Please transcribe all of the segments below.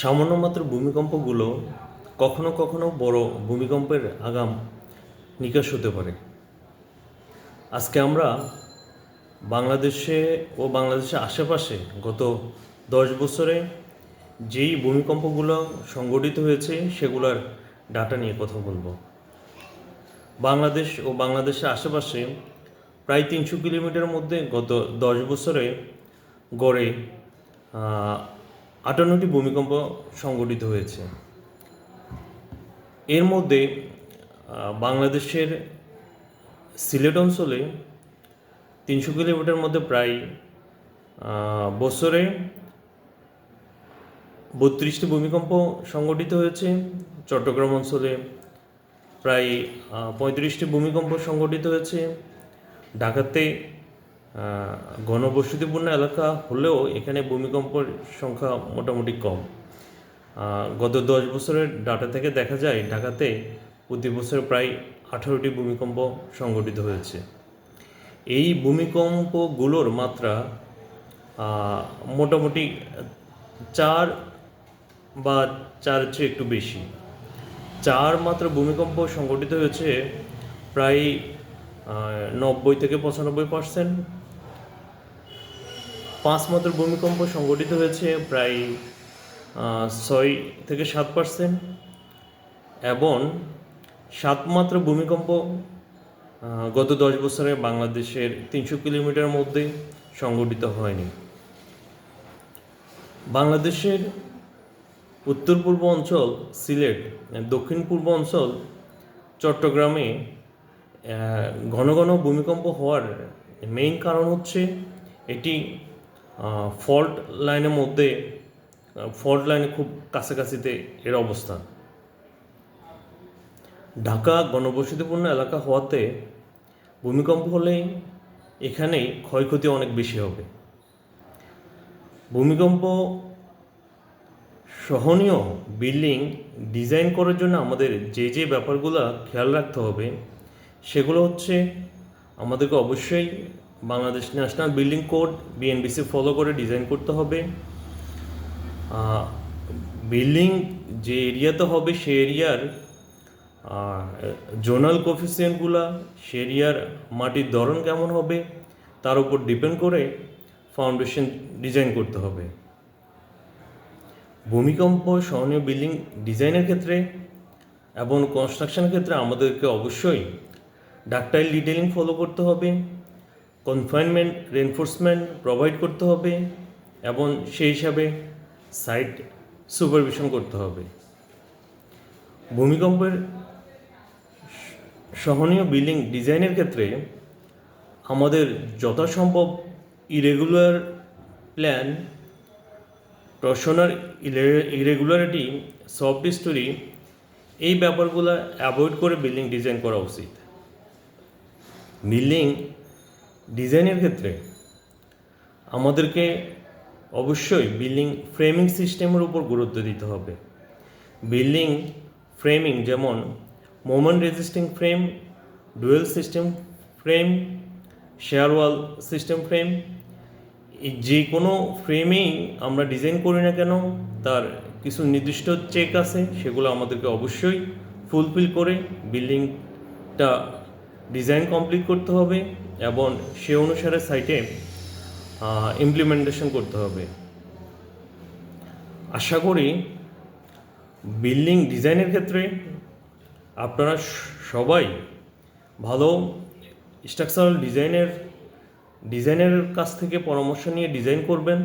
সামান্য মাত্র ভূমিকম্পগুলো কখনো কখনো বড় ভূমিকম্পের আগাম নিকাশ হতে পারে। আজকে আমরা বাংলাদেশে ও বাংলাদেশের আশেপাশে গত দশ বছরে যেই ভূমিকম্পগুলো সংগঠিত হয়েছে, সেগুলোর ডাটা নিয়ে কথা বলব। বাংলাদেশ ও বাংলাদেশের আশেপাশে প্রায় তিনশো কিলোমিটার মধ্যে গত দশ বছরে গড়ে আটান্নটি ভূমিকম্প সংঘটিত হয়েছে। এর মধ্যে বাংলাদেশের সিলেট অঞ্চলে তিনশো কিলোমিটার মধ্যে প্রায় বছরে বত্রিশটি ভূমিকম্প সংঘটিত হয়েছে। চট্টগ্রাম অঞ্চলে প্রায় পঁয়ত্রিশটি ভূমিকম্প সংঘটিত হয়েছে। ঢাকাতে ঘনবসতিপূর্ণ এলাকা হলেও এখানে ভূমিকম্পের সংখ্যা মোটামুটি কম। গত দশ বছরের ডাটা থেকে দেখা যায় ঢাকাতে প্রতি বছর প্রায় আঠারোটি ভূমিকম্প সংঘটিত হয়েছে। এই ভূমিকম্পগুলোর মাত্রা মোটামুটি চার বা চার চেয়ে একটু বেশি। চার মাত্র ভূমিকম্প সংঘটিত হয়েছে প্রায় নব্বই থেকে পঁচানব্বই পার্সেন্ট পাঁচ মাত্র ভূমিকম্প সংঘটিত হয়েছে প্রায় ছয় থেকে সাত পার্সেন্ট এবং সাত মাত্র ভূমিকম্প গত দশ বছরে বাংলাদেশের তিনশো কিলোমিটার মধ্যে সংঘটিত হয়নি। বাংলাদেশের উত্তর পূর্ব অঞ্চল, সিলেট দক্ষিণ পূর্ব অঞ্চল, চট্টগ্রামে ঘন ঘন ভূমিকম্প হওয়ার মেইন কারণ হচ্ছে এটি ফল্ট লাইনের মধ্যে ফল্ট লাইনে খুব কাছাকাছিতে এর অবস্থান। ঢাকা ঘনবসতিপূর্ণ এলাকা হওয়াতে ভূমিকম্প হলে এখানে ক্ষয়ক্ষতি অনেক বেশি হবে। ভূমিকম্প সহনীয় বিল্ডিং ডিজাইন করার জন্য আমাদের যে যে ব্যাপারগুলো খেয়াল রাখতে হবে, সেগুলো হচ্ছে আমাদেরকে অবশ্যই Bangladesh national building code BNBC follow করে ডিজাইন করতে হবে। বিল্ডিং যে এরিয়াতে হবে সে এরিয়ার জোনাল কোফিসিয়েন্টগুলা সে এরিয়ার মাটির ধরন কেমন হবে, তার উপর ডিপেন্ড করে ফাউন্ডেশন ডিজাইন করতে হবে। ভূমিকম্প, সহনীয় বিল্ডিং ডিজাইনের ক্ষেত্রে এবং কনস্ট্রাকশনের ক্ষেত্রে আমাদেরকে অবশ্যই ডাক্টাইল ডিটেলিং ফলো করতে হবে। কনফাইনমেন্ট রেনফোর্সমেন্ট প্রোভাইড করতে হবে এবং সেই হিসাবে সাইট সুপারভিশন করতে হবে। ভূমিকম্পের সহনীয় বিল্ডিং ডিজাইনের ক্ষেত্রে আমাদের যথাসম্ভব irregular plan torsional irregularity soft story এই ব্যাপারগুলো অ্যাভয়েড করে বিল্ডিং ডিজাইন করা উচিত। বিল্ডিং ডিজাইনের ক্ষেত্রে আমাদেরকে অবশ্যই বিল্ডিং ফ্রেমিং সিস্টেমের উপর গুরুত্ব দিতে হবে। বিল্ডিং ফ্রেমিং যেমন moment resisting frame, dual system frame, shear wall system frame যে কোনো ফ্রেমেই আমরা ডিজাইন করি না কেন, তার কিছু নির্দিষ্ট চেক আছে, সেগুলো আমাদেরকে অবশ্যই ফুলফিল করে বিল্ডিংটা ডিজাইন কমপ্লিট করতে হবে। এবং সে অনুসারে সাইটে ইমপ্লিমেন্টেশন করতে হবে। আশা করি বিল্ডিং ডিজাইনের ক্ষেত্রে আপনারা সবাই ভালো স্ট্রাকচারাল ডিজাইনের ডিজাইনের কাছ থেকে পরামর্শ নিয়ে ডিজাইন করবেন।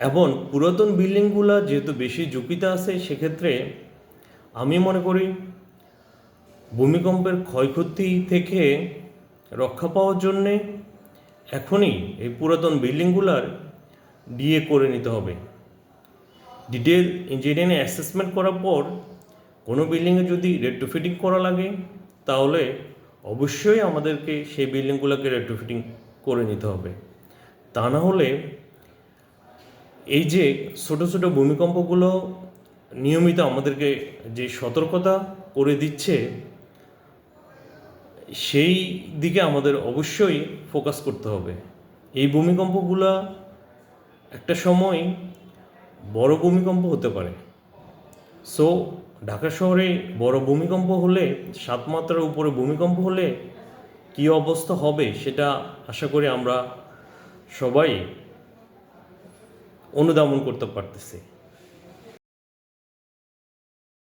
এবং পুরাতন বিল্ডিংগুলো যেহেতু বেশি ঝুঁকিতে আছে, সেক্ষেত্রে আমি মনে করি ভূমিকম্পের ক্ষয়ক্ষতি থেকে রক্ষা পাওয়ার জন্যে এখনই এই পুরাতন বিল্ডিংগুলার ডিএ করে নিতে হবে। ডিটেল ইঞ্জিনিয়ারিং অ্যাসেসমেন্ট করার পর কোনো বিল্ডিংয়ে যদি রেট্রোফিটিং করা লাগে, তাহলে অবশ্যই আমাদেরকে সেই বিল্ডিংগুলোকে রেট্রোফিটিং করে নিতে হবে। তা না হলে এই যে ছোটো ছোটো ভূমিকম্পগুলো নিয়মিত আমাদেরকে যে সতর্কতা করে দিচ্ছে সেই দিকে আমাদের অবশ্যই ফোকাস করতে হবে। এই ভূমিকম্পগুলো একটা সময় বড় ভূমিকম্প হতে পারে। সো ঢাকা শহরে বড় ভূমিকম্প হলে সাত মাত্রার উপরে ভূমিকম্প হলে কী অবস্থা হবে সেটা আশা করি আমরা সবাই অনুধাবন করতে পারতেছি।